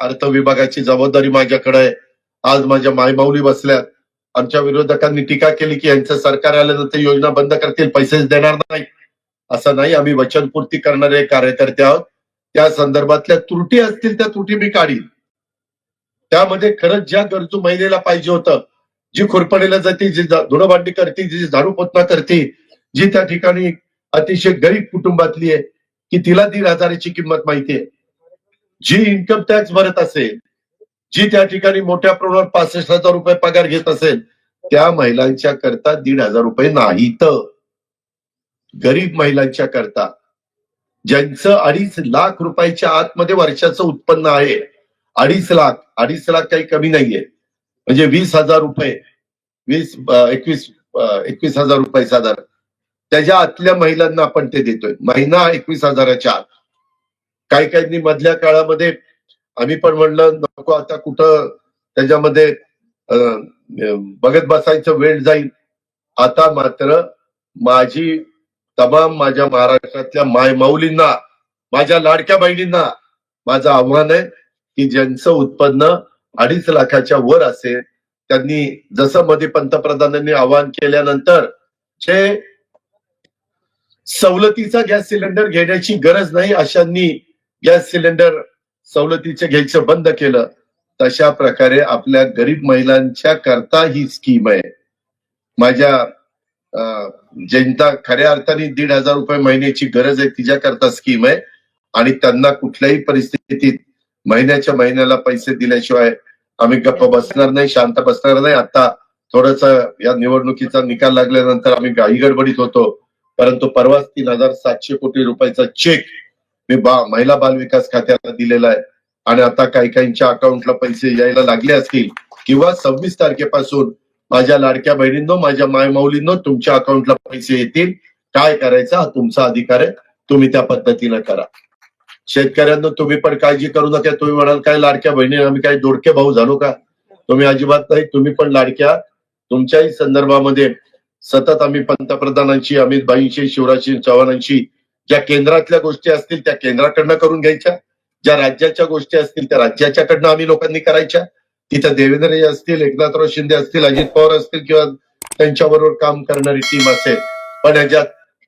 अर्थ विभागाची जबाबदारी माझ्याकडे आहे. आज माझ्या मायमाऊली बसल्या आमच्या विरोधकांनी टीका केली की यांचं सरकार आल्यानंतर योजना बंद करतील पैसेच देणार नाही. असं नाही आम्ही वचनपूर्ती करणारे कार्यकर्ते आहोत. त्या संदर्भातल्या त्रुटी असतील त्या त्रुटी मी काढील त्यामध्ये खरंच ज्या गरजू महिलेला पाहिजे होतं जी खुरपणीला जाते जी जा- करते जी झाडू पोतना करते जी त्या ठिकाणी अतिशय गरीब कुटुंबातली आहे की तिला दीड हजाराची किंमत माहितीये जी इन्कम टॅक्स भरत असेल जी त्या ठिकाणी मोठ्या प्रमाणावर पासष्ट हजार रुपये पगार घेत असेल त्या महिलांच्या करता दीड हजार रुपये नाहीत. गरीब महिलांच्या करता ज्यांचं अडीच लाख रुपयाच्या आतमध्ये वर्षाचं उत्पन्न आहे. अडीच लाख अडीच लाख काही कमी नाहीये. म्हणजे वीस हजार रुपये वीस एकवीस एकवीस हजार रुपये साधारण. त्याच्या आतल्या महिलांना आपण ते देतोय. महिना एकवीस हजाराच्या आत. काही काहींनी मधल्या काळामध्ये आम्ही पण म्हणलं नको आता कुठं त्याच्यामध्ये बघत बसायचं वेळ जाईल. आता मात्र माझी तमाम माझ्या महाराष्ट्रातल्या माय माऊलींना माझ्या लाडक्या बहिणींना माझं आव्हान आहे की ज्यांचं उत्पन्न अडीच लाखाच्या वर असेल त्यांनी जसं मध्ये पंतप्रधानांनी आवाहन केल्यानंतर जे सवलतीचा गॅस सिलेंडर घेण्याची गरज नाही अशांनी गॅस सिलेंडर सवलतीचे घ्यायचं बंद केलं तशा प्रकारे आपल्या गरीब महिलांच्या करता ही स्कीम आहे. माझ्या जनता खऱ्या अर्थाने दीड हजार रुपये महिन्याची गरज आहे तिच्याकरता स्कीम आहे. आणि त्यांना कुठल्याही परिस्थितीत महिन्याच्या महिन्याला पैसे दिल्याशिवाय आम्ही गप्प बसणार नाही शांत बसणार नाही. आता थोडस या निवडणुकीचा निकाल लागल्यानंतर आम्ही गाई गडबडीत होतो. परंतु परवाच तीन हजार सातशे कोटी रुपयाचा चेक मी बा महिला बाल विकास खात्याला दिलेला आहे. आणि आता काही काहींच्या अकाउंटला पैसे यायला लागले असतील किंवा सव्वीस तारखेपासून माझ्या लाडक्या बहिणींनो माझ्या मायमाऊलींनो तुमच्या अकाउंटला पैसे येतील. काय करायचं हा तुमचा अधिकार आहे. तुम्ही त्या पद्धतीनं करा. शेतकऱ्यांना तुम्ही पण काळजी करू नका. तुम्ही म्हणाल काय लाडक्या बहिणी आम्ही काय दोडके भाऊ झालो का? तुम्ही अजिबात नाही. तुम्ही पण लाडक्या. तुमच्याही संदर्भामध्ये सतत आम्ही पंतप्रधानांची अमित भाईंशी शिवराजसिंह चव्हाणांशी ज्या केंद्रातल्या गोष्टी असतील त्या केंद्राकडनं करून घ्यायच्या. ज्या राज्याच्या गोष्टी असतील त्या राज्याच्याकडनं आम्ही लोकांनी करायच्या. तिथं देवेंद्र असतील एकनाथराव शिंदे असतील अजित पवार असतील किंवा त्यांच्याबरोबर काम करणारी टीम असेल. पण याच्यात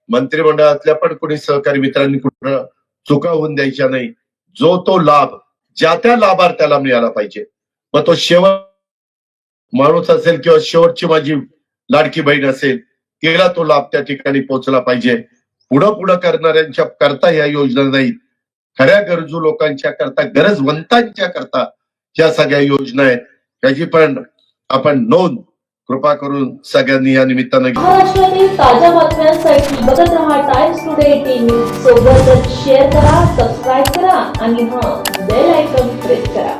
मंत्रिमंडळातल्या पण कोणी सहकारी मित्रांनी कुठं चुका होऊन द्यायच्या नाही. जो तो लाभ ज्या त्या लाभार्थ्याला मिळाला पाहिजे. मग तो शेवट माणूस असेल किंवा शेवटची माझी लाडकी बहीण असेल तिला तो लाभ त्या ठिकाणी पोहोचला पाहिजे. पुढं पुढं करणाऱ्यांच्या करता ह्या योजना नाहीत खऱ्या गरजू लोकांच्या करता गरजवंतांच्या करता ज्या सगळ्या योजना आहेत. त्याची पण आपण नोंद कृपा करून सगळ्यांनी या निमित्तानं महाराष्ट्रातील ताज्या बातम्यांसाठी बघत रहा टाइम्स टुडे एटीन सोबतच शेअर करा सबस्क्राईब करा आणि हा बेल आयकॉन प्रेस करा.